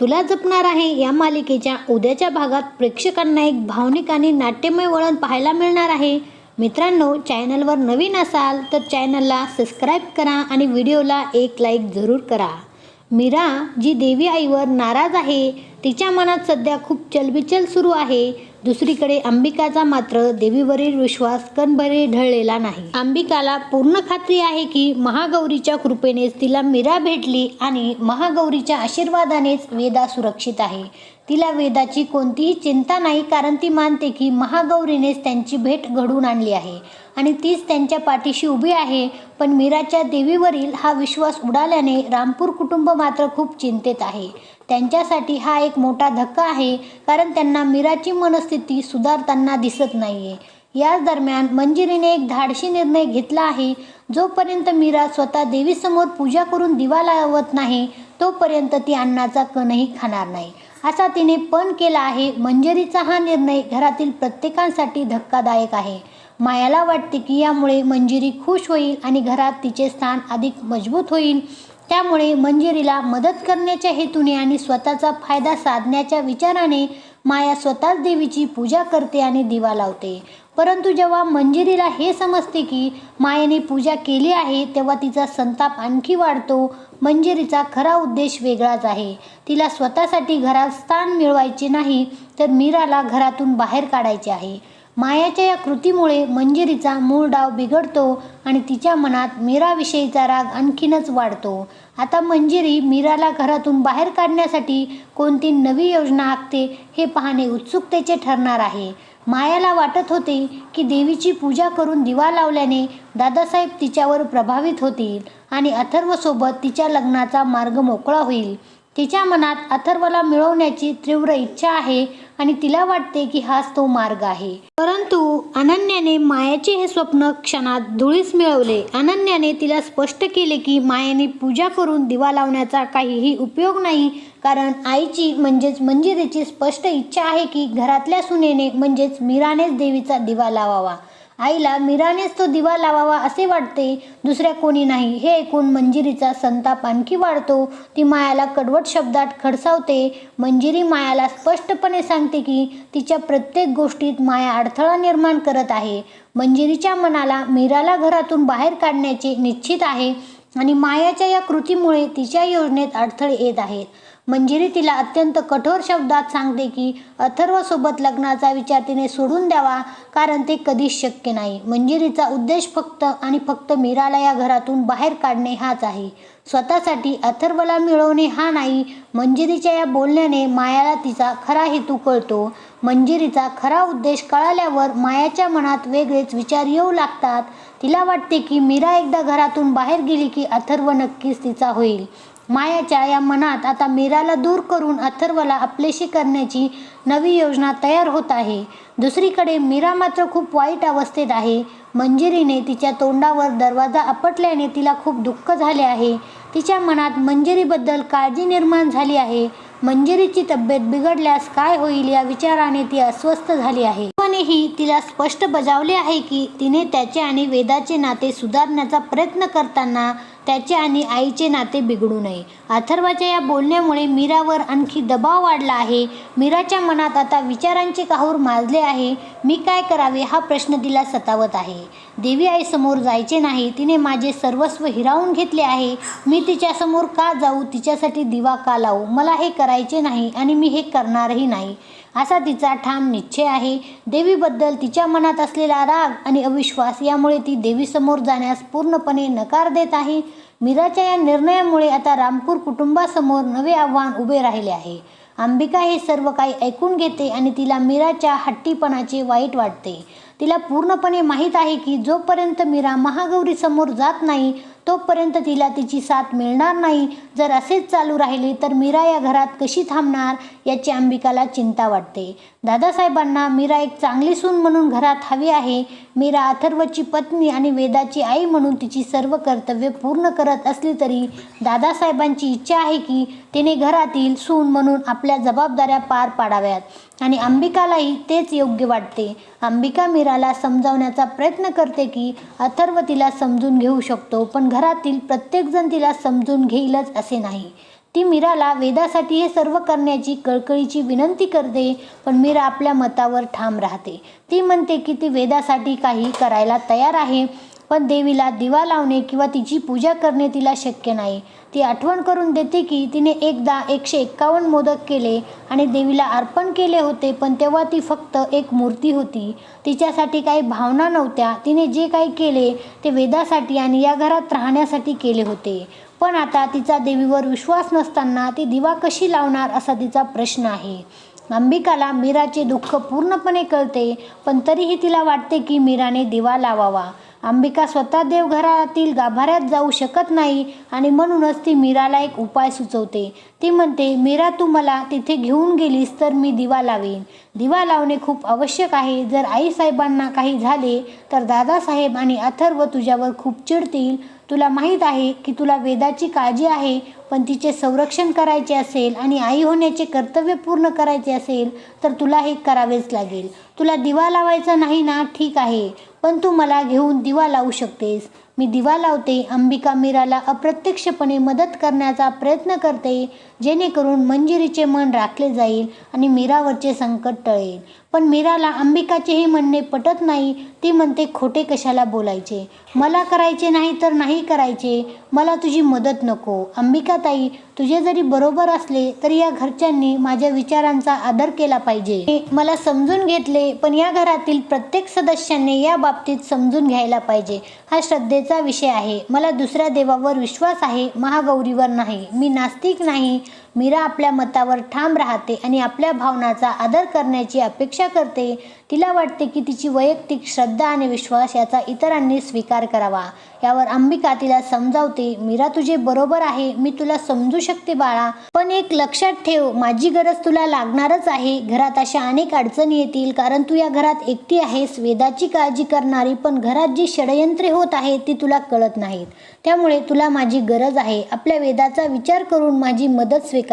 तुला जपणार आहे या मालिकेच्या उद्याच्या भागात प्रेक्षकांना एक भावनिक आणि नाट्यमय वळण पाहायला मिळणार आहे. मित्रांनो चॅनलवर नवीन असाल तर चॅनलला सबस्क्राईब करा आणि व्हिडिओला एक लाईक जरूर करा. मीरा जी देवी आईवर नाराज आहे तिच्या मनात सध्या खूप चलबिचल सुरू आहे. दुसरीकडे अंबिकाचा मात्र देवीवरील विश्वास कणभरे ढळलेला नाही. अंबिकाला पूर्ण खात्री आहे की महागौरीच्या कृपेनेच तिला मीरा भेटली आणि महागौरीच्या आशीर्वादानेच वेदा सुरक्षित आहे. तिला वेदाची कोणतीही चिंता नाही कारण ती मानते की महागौरीनेच त्यांची भेट घडवून आणली आहे. आणि तीच त्यांच्या पाठीशी उभी आहे. पण मीराच्या देवीवरील हा विश्वास उडाल्याने रामपूर कुटुंब मात्र खूप चिंतेत आहे. त्यांच्यासाठी हा एक मोठा धक्का आहे कारण त्यांना मीराची मनस्थिती सुधारताना दिसत नाहीये. याच दरम्यान मंजिरीने एक धाडशी निर्णय घेतला आहे. जोपर्यंत मीरा स्वतः देवीसमोर पूजा करून दिवा लावत नाही तोपर्यंत ती अन्नाचा कणही खाणार नाही. असा तिने पण केला आहे. मंजिरीचा हा निर्णय घरातील प्रत्येकांसाठी धक्कादायक आहे. मायाला वाटते की यामुळे मंजिरी खुश होईल आणि घरात तिचे स्थान अधिक मजबूत होईल. त्यामुळे मंजिरीला मदत करण्याच्या हेतूने आणि स्वतःचा फायदा साधण्याच्या विचाराने माया स्वतःच देवीची पूजा करते आणि दिवा लावते. परंतु जेव्हा मंजिरीला हे समजते की मायाने पूजा केली आहे तेव्हा तिचा संताप आणखी वाढतो. मंजिरीचा खरा उद्देश वेगळाच आहे. तिला स्वतःसाठी घरात स्थान मिळवायचे नाही तर मीराला घरातून बाहेर काढायचे आहे. मायाच्या या कृतीमुळे मंजिरीचा मूळ डाव बिघडतो आणि तिच्या मनात मीराविषयीचा राग आणखीनच वाढतो. आता मंजिरी मीराला घरातून बाहेर काढण्यासाठी कोणती नवी योजना आखते हे पाहणे उत्सुकतेचे ठरणार आहे. मायाला वाटत होते की देवीची पूजा करून दिवा लावल्याने दादासाहेब तिच्यावर प्रभावित होतील आणि अथर्वसोबत तिच्या लग्नाचा मार्ग मोकळा होईल. तिच्या मनात अथर्वला मिळवण्याची तीव्र इच्छा आहे आणि तिला वाटते की हाच तो मार्ग आहे. परंतु अनन्याने मायाचे हे स्वप्न क्षणात धुळीस मिळवले. अनन्याने तिला स्पष्ट केले की मायाने पूजा करून दिवा लावण्याचा काहीही उपयोग नाही कारण आईची म्हणजेच मंजिरीची स्पष्ट इच्छा आहे की घरातल्या सुनेने म्हणजेच मीरानेच देवीचा दिवा लावावा. आईला मीरानेच तो दिवा लावावा असे वाटते. दुसऱ्या कोणी नाही. हे ऐकून मंजिरीचा संताप आणखी वाढतो. ती मायाला कडवट शब्दात खडसावते. मंजिरी मायाला स्पष्टपणे सांगते की तिच्या प्रत्येक गोष्टीत माया अडथळा निर्माण करत आहे. मंजिरीच्या मनाला मीराला घरातून बाहेर काढण्याचे निश्चित आहे आणि मायाच्या या कृतीमुळे तिच्या योजनेत अडथळे येत आहेत. मंजिरी तिला अत्यंत कठोर शब्दात सांगते की अथर्वसोबत लग्नाचा विचार तिने सोडून द्यावा कारण ते कधीच शक्य नाही. मंजिरीचा उद्देश फक्त आणि फक्त मीराला या घरातून बाहेर काढणे हाच आहे. स्वतःसाठी अथर्वला मिळवणे हा नाही मंजिरीच्या या बोलण्याने मायाला तिचा खरा हेतू कळतो. मंजिरीचा खरा उद्देश कळाल्यावर मायाच्या मनात वेगळेच विचार येऊ लागतात. तिला वाटते की मीरा एकदा घरातून बाहेर गेली की अथर्व नक्कीच तिचा होईल. मायाच्या या मनात आता मीराला दूर करून अथर्वला आपलेशी करण्याची नवी योजना तयार होत आहे. दुसरीकडे मीरा मात्र खूप वाईट अवस्थेत आहे. मंजिरीने तिच्या तोंडावर दरवाजा आपटल्याने तिला खूप दुःख झाले आहे. तिच्या मनात मंजिरीबद्दल काळजी निर्माण झाली आहे. मंजिरीची तब्येत बिघडल्यास काय होईल या विचाराने ती अस्वस्थ झाली आहे. ही तिला स्पष्ट बजावले आहे की तिने त्याचे आणि वेदाचे नाते सुधारण्याचा प्रयत्न करताना त्याचे आणि आईचे नाते बिघडू नये. अथर्वाच्या या बोलण्यामुळे मीरावर आणखी दबाव वाढला आहे. मीराच्या मनात आता विचारांचे काहूर माजले आहे. मी काय करावे हा प्रश्न तिला सतावत आहे. देवी आईसमोर जायचे नाही. तिने माझे सर्वस्व हिरावून घेतले आहे. मी तिच्यासमोर का जाऊ? तिच्यासाठी दिवा का लावू? मला हे करायचे नाही आणि मी हे करणारही नाही. असा तिचा ठाम निश्चय आहे. देवीबद्दल तिच्या मनात असलेला राग आणि अविश्वास यामुळे ती देवीसमोर जाण्यास पूर्णपणे नकार देत आहे. मीराच्या या निर्णयामुळे आता रामपूर कुटुंबासमोर नवे आव्हान उभे राहिले आहे. अंबिका हे सर्व काही ऐकून घेते आणि तिला मीराच्या हट्टीपणाचे वाईट वाटते. तिला पूर्णपणे माहीत आहे की जोपर्यंत मीरा महागौरीसमोर जात नाही तोपर्यंत तिला तिची साथ मिळणार नाही. जर असेच चालू राहिले तर मीरा या घरात कशी थांबणार याची अंबिकाला चिंता वाटते. दादासाहेबांना मीरा एक चांगली सून म्हणून घरात हवी आहे. मीरा अथर्वची पत्नी आणि वेदाची आई म्हणून तिची सर्व कर्तव्य पूर्ण करत असली तरी दादासाहेबांची इच्छा आहे की तिने घरातील सून म्हणून आपल्या जबाबदाऱ्या पार पाडाव्यात. आणि अंबिकालाही तेच योग्य वाटते. अंबिका मीराला समजावण्याचा प्रयत्न करते की अथर्व तिला समजून घेऊ शकतो पण घरातील प्रत्येकजण तिला समजून घेईलच असे नाही. ती मीराला वेदासाठी हे सर्व करण्याची कळकळीची विनंती करते पण मीरा आपल्या मतावर ठाम राहते. ती म्हणते की ती वेदासाठी काही करायला तयार आहे पण देवीला दिवा लावणे किंवा तिची पूजा करणे तिला शक्य नाही. ती आठवण करून देते की तिने एकदा एकशे एक्कावन्न मोदक केले आणि देवीला अर्पण केले होते पण तेव्हा ती फक्त एक मूर्ती होती. तिच्यासाठी काही भावना नव्हत्या. तिने जे काही केले ते वेदासाठी आणि या घरात राहण्यासाठी केले होते. पण आता तिचा देवीवर विश्वास नसताना ती दिवा कशी लावणार असा तिचा प्रश्न आहे. अंबिकाला मीराचे दुःख पूर्णपणे कळते पण तरीही तिला वाटते की मीराने दिवा लावावा. अंबिका स्वतः देवघरातील गाभाऱ्यात जाऊ शकत नाही आणि म्हणूनच ती मीराला एक उपाय सुचवते. ती म्हणते मीरा तू मला तिथे घेऊन गेलीस तर मी दिवा लावेन. दिवा लावणे खूप आवश्यक आहे. जर आईसाहेबांना काही झाले तर दादासाहेब आणि अथर्व तुझ्यावर खूप चिडतील. तुला माहीत आहे की तुला वेदाची काळजी आहे पण तिचे संरक्षण करायचे असेल आणि आई होण्याचे कर्तव्य पूर्ण करायचे असेल तर तुला हे करावेच लागेल. तुला दिवा लावायचा नाही ना ठीक आहे. पण तू मला घेऊन दिवा लावू शकतेस. मी दिवा लावते अंबिका मीराला अप्रत्यक्षपणे मदत करण्याचा प्रयत्न करते जेणेकरून मंजिरीचे मन राखले जाईल आणि मीरावरचे संकट टळेल. पण मीराला अंबिकाचे हे म्हणणे पटत नाही. ती म्हणते खोटे कशाला बोलायचे? मला करायचे नाही तर नाही करायचे. मला तुझी मदत नको. अंबिकाताई तुझे जरी बरोबर असले तरी या घरच्यांनी माझ्या विचारांचा आदर केला पाहिजे. हे मला समजून घेतले पण या घरातील प्रत्येक सदस्यांनी या बाबतीत समजून घ्यायला पाहिजे. हा श्रद्धेचा विषय आहे. मला दुसऱ्या देवावर विश्वास आहे महागौरीवर नाही. मी नास्तिक नाही. मीरा आपल्या मतावर ठाम राहते आणि आपल्या भावनाचा आदर करण्याची अपेक्षा करते तिला वाटते की तिची वैयक्तिक श्रद्धा आणि विश्वास याचा इतरांनी स्वीकार करावा. यावर अंबिका तिला समजावते मीरा तुझे बरोबर आहे मी तुला समजू शकते बाळा पण एक लक्षात ठेव माझी गरज तुला लागणारच आहे. घरात अशा अनेक अडचणी येतील कारण तू या घरात एकटी आहेस वेदाची काळजी करणारी पण घरात जी षडयंत्रे होत आहेत ती तुला कळत नाहीत. त्यामुळे तुला माझी गरज आहे. आपल्या वेदाचा विचार करून माझी मदत स्वीकार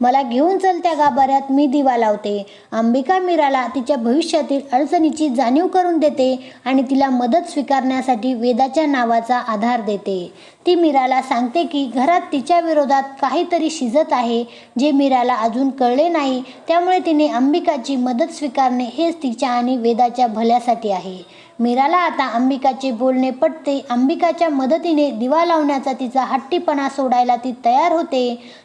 मला घेऊन चल त्या गाभाऱ्यात मी दिवा लावते. अंबिका मीराला तिच्या भविष्यातील अडचणीची जाणीव करून देते आणि तिला मदत स्वीकारण्यासाठी वेदाच्या नावाचा आधार देते. ती मीराला सांगते की घरात तिच्या विरोधात काहीतरी शिजत आहे जे मीराला अजून कळले नाही. त्यामुळे तिने अंबिकाची मदत स्वीकारणे हेच तिच्या आणि वेदाच्या भल्यासाठी आहे. मीराला आता अंबिकाचे बोलणे पटते अंबिकाच्या मदतीने दिवा लावण्याचा तिचा हट्टीपणा सोडायला ती तयार होते.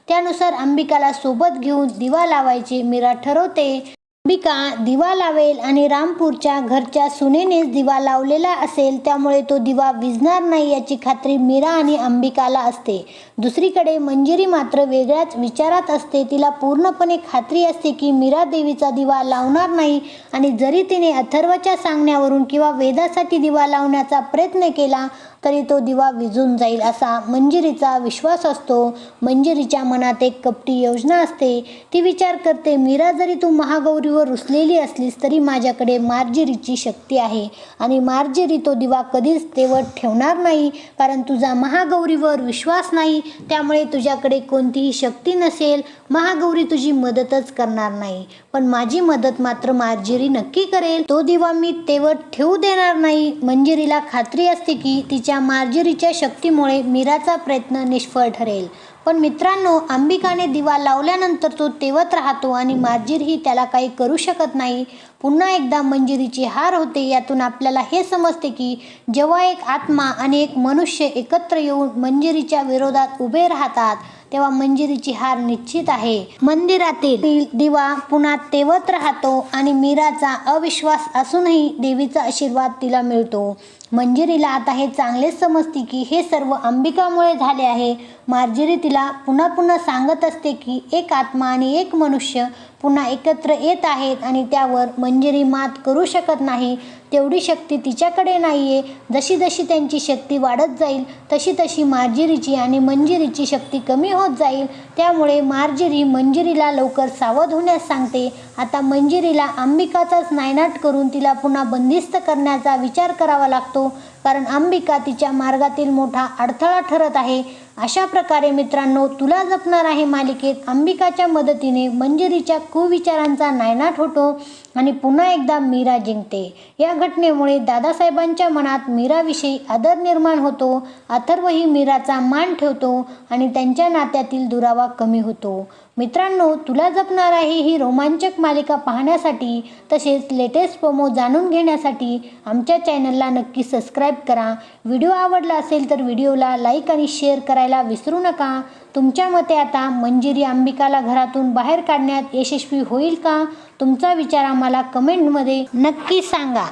त्यानुसार अंबिकाला सोबत घेऊन दिवा लावायचे मीरा ठरवते. अंबिका दिवा लावेल आणि रामपूरच्या घरच्या सुनेनेच दिवा लावलेला असेल त्यामुळे तो दिवा विझणार नाही याची खात्री मीरा आणि अंबिकाला असते. दुसरीकडे मंजिरी मात्र वेगळ्याच विचारात असते. तिला पूर्णपणे खात्री असते की मीरा देवीचा दिवा लावणार नाही आणि जरी तिने अथर्वच्या सांगण्यावरून किंवा वेदासाठी दिवा लावण्याचा प्रयत्न केला तरी तो दिवा विझून जाईल असा मंजिरीचा विश्वास असतो. मंजिरीच्या मनात एक कपटी योजना असते. ती विचार करते मीरा जरी तू महागौरी महागौरीवर रुसलेली असलीस तरी माझ्याकडे मार्जरीची शक्ती आहे. आणि मार्जरी तो दिवा कधीच तेवत ठेवणार नाही कारण तुझा महागौरीवर विश्वास नाही. त्यामुळे तुझ्याकडे कोणतीही शक्ती नसेल. महागौरी तुझी मदतच करणार नाही. पण माझी मदत मात्र मार्जरी नक्की करेल. तो दिवा मी तेवत ठेवू देणार नाही. मंजिरीला खात्री असते की तिच्या मार्जरीच्या शक्तीमुळे मीराचा प्रयत्न निष्फळ ठरेल. पण मित्रांनो अंबिकाने दिवा लावल्यानंतर तो तेवत राहतो आणि मार्जिरही त्याला काही करू शकत नाही. पुन्हा एकदा मंजिरीची हार होते. यातून आपल्याला हे समजते की जेव्हा एक आत्मा आणि एक मनुष्य एकत्र येऊन मंजिरीच्या विरोधात उभे राहतात तेव्हा मंजिरीची हार निश्चित आहे. मंदिरातील दिवा पुन्हा तेवत राहतो आणि मीराचा अविश्वास असूनही देवीचा आशीर्वाद तिला मिळतो. मंजिरीला आता हे चांगलेच समजते की हे सर्व अंबिकामुळे झाले आहे. मार्जिरी तिला पुन्हा पुन्हा सांगत असते की एक आत्मा आणि एक मनुष्य पुन्हा एकत्र येत आहेत आणि त्यावर मंजिरी मात करू शकत नाही. तेवढी शक्ती तिच्याकडे नाही आहे जशी जशी त्यांची शक्ती वाढत जाईल तशी तशी मार्जिरीची आणि मंजिरीची शक्ती कमी होत जाईल. त्यामुळे मार्जिरी मंजिरीला लवकर सावध होण्यास सांगते. आता मंजिरीला अंबिकाचाच नायनाट करून तिला पुन्हा बंदिस्त करण्याचा विचार करावा लागतो. कारण अंबिका तिच्या मार्गातील मोठा अडथळा ठरत आहे. अशा प्रकारे मित्रांनो तुला जपणार आहे मालिकेत अंबिकाच्या मदतीने मंजिरीच्या कुविचारांचा नायनाट होतो आणि पुन्हा एकदा मीरा जिंकते. या घटनेमुळे दादासाहेबांच्या मनात मीराविषयी आदर निर्माण होतो अथर्वही मीराचा मान ठेवतो आणि त्यांच्या नात्यातील दुरावा कमी होतो. मित्रांनो तुला जपणार आहे ही रोमांचक मालिका पाहण्यासाठी तसेच लेटेस्ट प्रोमो जाणून घेण्यासाठी आमच्या चॅनलला नक्की सबस्क्राईब करा. व्हिडिओ आवडला असेल तर व्हिडिओला लाईक आणि शेअर करायला विसरू नका. तुमच्या मते आता मंजिरी अंबिकाला घरातून बाहेर काढण्यात यशस्वी होईल का? तुमचा विचार आम्हाला कमेंटमध्ये नक्की सांगा.